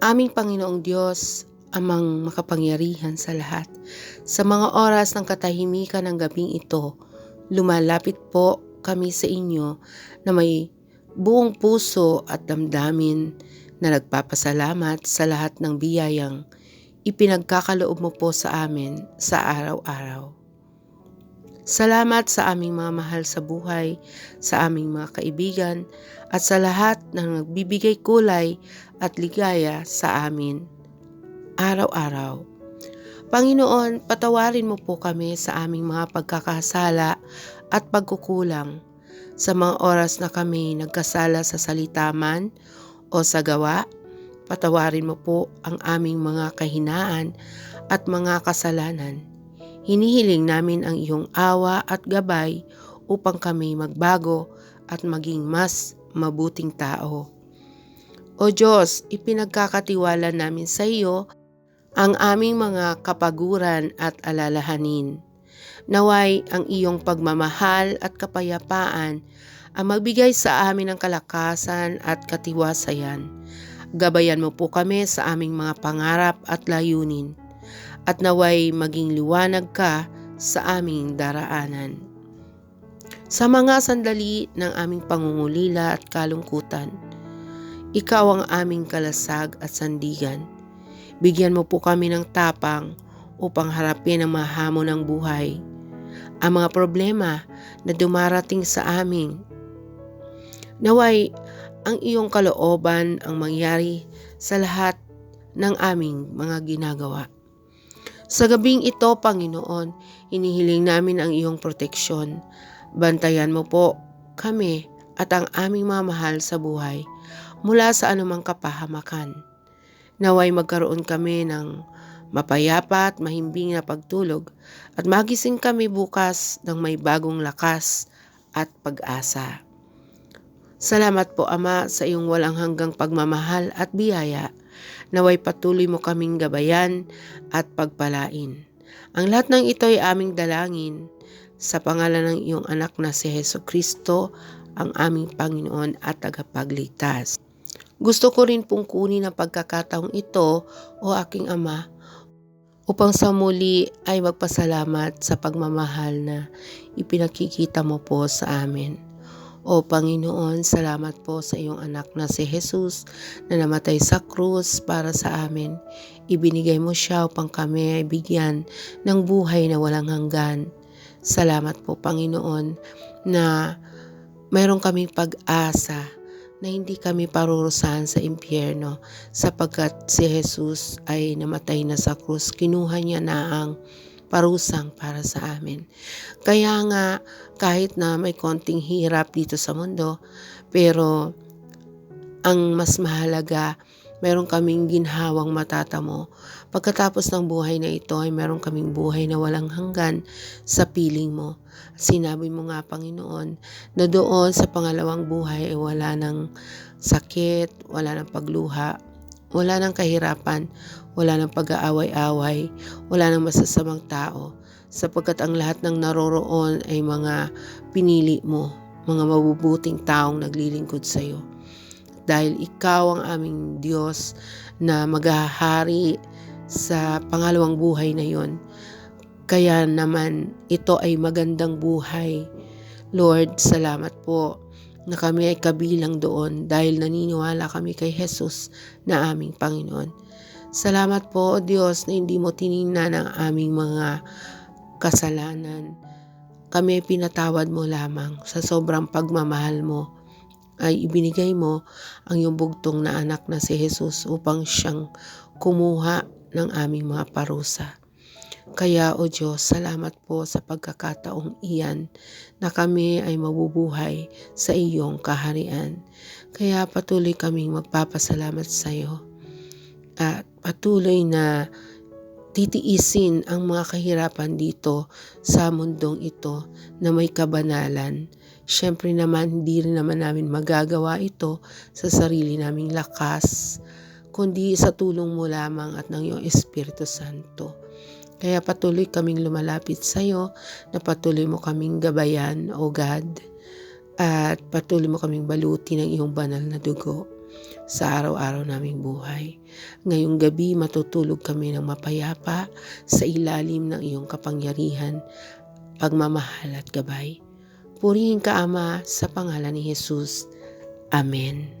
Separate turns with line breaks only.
Aming Panginoong Diyos, amang makapangyarihan sa lahat. Sa mga oras ng katahimikan ng gabing ito, lumalapit po kami sa inyo na may buong puso at damdamin na nagpapasalamat sa lahat ng biyayang ipinagkakaloob mo po sa amin sa araw-araw. Salamat sa aming mga mahal sa buhay, sa aming mga kaibigan, at sa lahat ng nagbibigay kulay at ligaya sa amin araw-araw. Panginoon, patawarin mo po kami sa aming mga pagkakasala at pagkukulang sa mga oras na kami nagkasala sa salita man o sa gawa. Patawarin mo po ang aming mga kahinaan at mga kasalanan. Hinihiling namin ang iyong awa at gabay upang kami magbago at maging mas mabuting tao. O Diyos, ipinagkakatiwala namin sa iyo ang aming mga kapaguran at alalahanin. Naway ang iyong pagmamahal at kapayapaan ang magbigay sa amin ng kalakasan at katiwasayan. Gabayan mo po kami sa aming mga pangarap at layunin at naway maging liwanag ka sa aming daraanan. Sa mga sandali ng aming pangungulila at kalungkutan, ikaw ang aming kalasag at sandigan Bigyan mo po kami ng tapang upang harapin ang mga hamon ng buhay, ang mga problema na dumarating sa amin. Naway, ang iyong kalooban ang mangyari sa lahat ng aming mga ginagawa. Sa gabing ito, Panginoon, inihiling namin ang iyong proteksyon. Bantayan mo po kami at ang aming mamahal sa buhay mula sa anumang kapahamakan. Naway magkaroon kami ng mapayapa at mahimbing na pagtulog at magising kami bukas ng may bagong lakas at pag-asa. Salamat po Ama sa iyong walang hanggang pagmamahal at biyaya. Naway patuloy mo kaming gabayan at pagpalain. Ang lahat ng ito ay aming dalangin sa pangalan ng iyong anak na si Heso Kristo, ang aming Panginoon at tagapagligtas. Gusto ko rin pong kunin ang pagkakataong ito o aking ama upang sa muli ay magpasalamat sa pagmamahal na ipinakikita mo po sa amin. O Panginoon, salamat po sa iyong anak na si Jesus na namatay sa krus para sa amin. Ibinigay mo siya upang kami ay bigyan ng buhay na walang hanggan. Salamat po Panginoon na mayroon kaming pag-asa na hindi kami parurusahan sa impyerno sapagkat si Jesus ay namatay na sa krus. Kinuha niya na ang parusang para sa amin. Kaya nga kahit na may konting hirap dito sa mundo, pero ang mas mahalaga, meron kaming ginhawang matatamo. Pagkatapos ng buhay na ito ay meron kaming buhay na walang hanggan sa piling mo. Sinabi mo nga, Panginoon, na doon sa pangalawang buhay ay wala ng sakit, wala ng pagluha, wala ng kahirapan, wala ng pag-aaway-away, wala ng masasamang tao, sapagkat ang lahat ng naroroon ay mga pinili mo, mga mabubuting taong naglilingkod sa iyo. Dahil ikaw ang aming Diyos na maghahari sa pangalawang buhay na yon kaya naman ito ay magandang buhay. Lord, salamat po na kami ay kabilang doon dahil naniniwala kami kay Jesus na aming Panginoon. Salamat po, O Diyos, na hindi mo tiningnan ang aming mga kasalanan. Kami ay pinatawad mo lamang sa sobrang pagmamahal mo ay ibinigay mo ang iyong bugtong na anak na si Jesus upang siyang kumuha ng aming mga parusa. Kaya o Diyos, salamat po sa pagkakataong iyan na kami ay mabubuhay sa iyong kaharian. Kaya patuloy kaming magpapasalamat sa iyo at patuloy na titiisin ang mga kahirapan dito sa mundong ito na may kabanalan. Siyempre naman, hindi rin naman namin magagawa ito sa sarili naming lakas, kundi sa tulong mo lamang at ng iyong Espiritu Santo. Kaya patuloy kaming lumalapit sa iyo, na patuloy mo kaming gabayan, O God, at patuloy mo kaming baluti ng iyong banal na dugo. sa araw-araw naming buhay. Ngayong gabi matutulog kami ng mapayapa sa ilalim ng iyong kapangyarihan, pagmamahal at gabay. Purihin ka Ama sa pangalan ni Jesus. Amen.